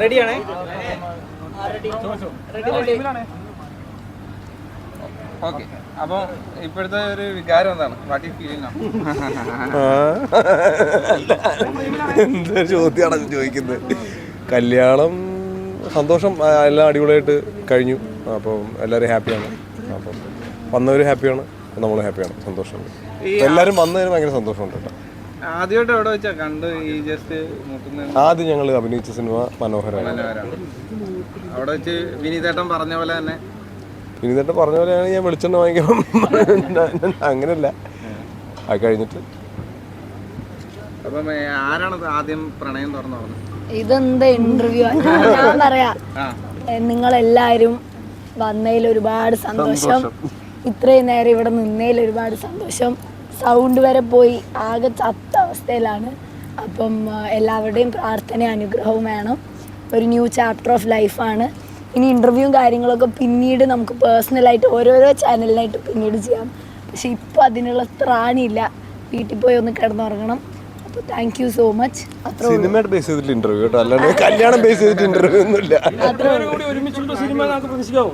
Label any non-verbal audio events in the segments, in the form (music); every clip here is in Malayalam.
റെഡിയാണേ ഓക്കെ അപ്പോൾ ഇപ്പോഴത്തെ ഒരു വികാരം എന്താണ്? വാട്ട് യു ഫീൽ എന്ത് ചോദ്യമാണ് ചോദിക്കുന്നത്? കല്യാണം സന്തോഷം എല്ലാം അടിപൊളിയായിട്ട് കഴിഞ്ഞു. അപ്പം എല്ലാവരും ഹാപ്പിയാണ്. അപ്പം വന്നവർ ഹാപ്പിയാണ് നമ്മൾ ഹാപ്പിയാണ്. സന്തോഷമുണ്ട്. എല്ലാവരും വന്നതിന് ഭയങ്കര സന്തോഷമുണ്ട് കേട്ടോ. ആദ്യമായിട്ട് എവിടെ വെച്ചാ കണ്ട് ഈ ജസ്റ്റ് ആദ്യം ഞങ്ങൾ അഭിനയിച്ച സിനിമ മനോഹരമാണ് മനോഹരാണ്. അവിടെ വെച്ച് വിനീതേട്ടൻ പറഞ്ഞ പോലെ തന്നെ. പറഞ്ഞ പോലെയാണ് ഞാൻ വെളിച്ചെണ്ണ വാങ്ങിക്കണം (laughs) അങ്ങനെയല്ല. അത് കഴിഞ്ഞിട്ട്. അപ്പം ഏ, ആരാണ് ആദ്യം പ്രണയം തുറന്നു ഇതെന്ത് ഇന്റർവ്യൂ ഞാൻ പറയാ. നിങ്ങൾ എല്ലാരും വന്നതിൽ ഒരുപാട് സന്തോഷം. ഇത്രയും നേരം ഇവിടെ നിന്നതിൽ ഒരുപാട് സന്തോഷം. സൗണ്ട് വരെ പോയി. ആകെ ചത്ത അവസ്ഥയിലാണ്. അപ്പം എല്ലാവരുടെയും പ്രാർത്ഥന അനുഗ്രഹവും വേണം. ഒരു ന്യൂ ചാപ്റ്റർ ഓഫ് ലൈഫാണ് ഇനി ഇന്റർവ്യൂവും കാര്യങ്ങളൊക്കെ പിന്നീട് നമുക്ക് പേഴ്സണലായിട്ട് ഓരോരോ ചാനലിനായിട്ട് പിന്നീട് ചെയ്യാം. പക്ഷെ ഇപ്പോൾ അതിനുള്ള ത്രാണിയില്ല. വീട്ടിൽ പോയി ഒന്ന് കിടന്നുറങ്ങണം. താങ്ക് യു സോ മച്ച് സിനിമയുടെ ബേസ് ചെയ്തിട്ട് ഇന്റർവ്യൂ കേട്ടോ. അല്ലാണ്ട് കല്യാണം ബേസ് ചെയ്തിട്ട് ഇന്റർവ്യൂ ഒന്നുമില്ല.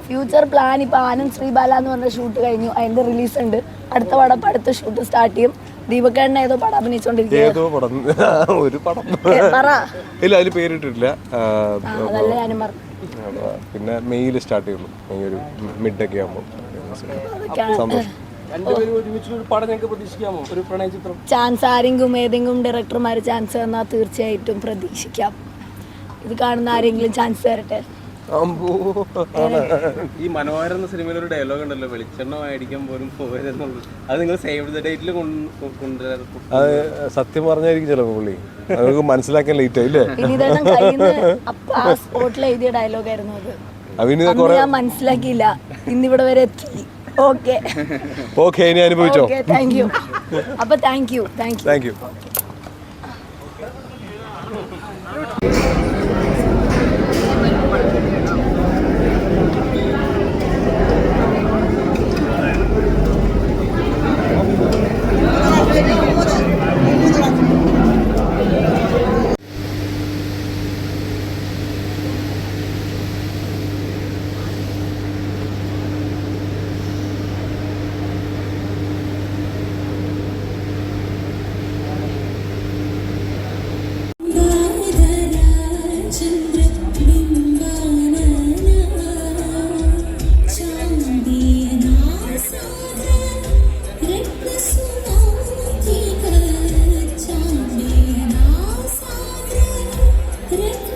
ഫ്യൂച്ചർ പ്ലാൻ ഇപ്പൊ ആനന്ദ് ശ്രീബാല എന്ന് പറഞ്ഞ ഷൂട്ട് കഴിഞ്ഞു. അതിന്റെ റിലീസ് ഉണ്ട്. അടുത്ത പടം അടുത്ത ഷൂട്ട് സ്റ്റാർട്ട് ചെയ്യും. ദീപക്കേണ്ണ ഏതോ പടം അഭിനയിച്ചോണ്ടിരിക്കും ഏതോ പടം? (laughs) ഒരു പടം. ഇല്ല അതിൽ പേരിട്ടിട്ടില്ല. പിന്നെ മെയ്യിൽ സ്റ്റാർട്ട് ചെയ്യുള്ളൂ മെയ് ഒരു മിഡ് ഒക്കെ ആകുമ്പോൾ സന്തോഷം. ചാൻസ് ആരെങ്കിലും ഏതെങ്കിലും ഡയറക്ടർമാർ ചാൻസ് തന്നാൽ തീർച്ചയായിട്ടും പ്രതീക്ഷിക്കാം. ഇത് കാണുന്ന ആരെങ്കിലും ചാൻസ് തരട്ടെ? ഈ മനോഹര എന്ന സിനിമയിൽ ഒരു ഡയലോഗ് ഉണ്ടല്ലോ വെളിച്ചെണ്ണ മേടിക്കാൻ പോലും പോയതെന്നുള്ളത്. അത് നിങ്ങൾ സേവ് ദ ഡേറ്റിൽ അത് സത്യം പറഞ്ഞായിരിക്കും ചിലപ്പോൾ പുള്ളി. അവർക്ക് മനസ്സിലാക്കാൻ ലേറ്റ് ആയില്ലേ സ്പോട്ടിൽ എഴുതിയ ഡയലോഗ് ആയിരുന്നു അത്. മനസ്സിലാക്കിയില്ല. ഇന്നിവിടെ വരെ എത്തി. ഓക്കെ ഓക്കെ ഇനി അനുഭവിച്ചോ? താങ്ക് യു അപ്പൊ thank you thank you thank you Três.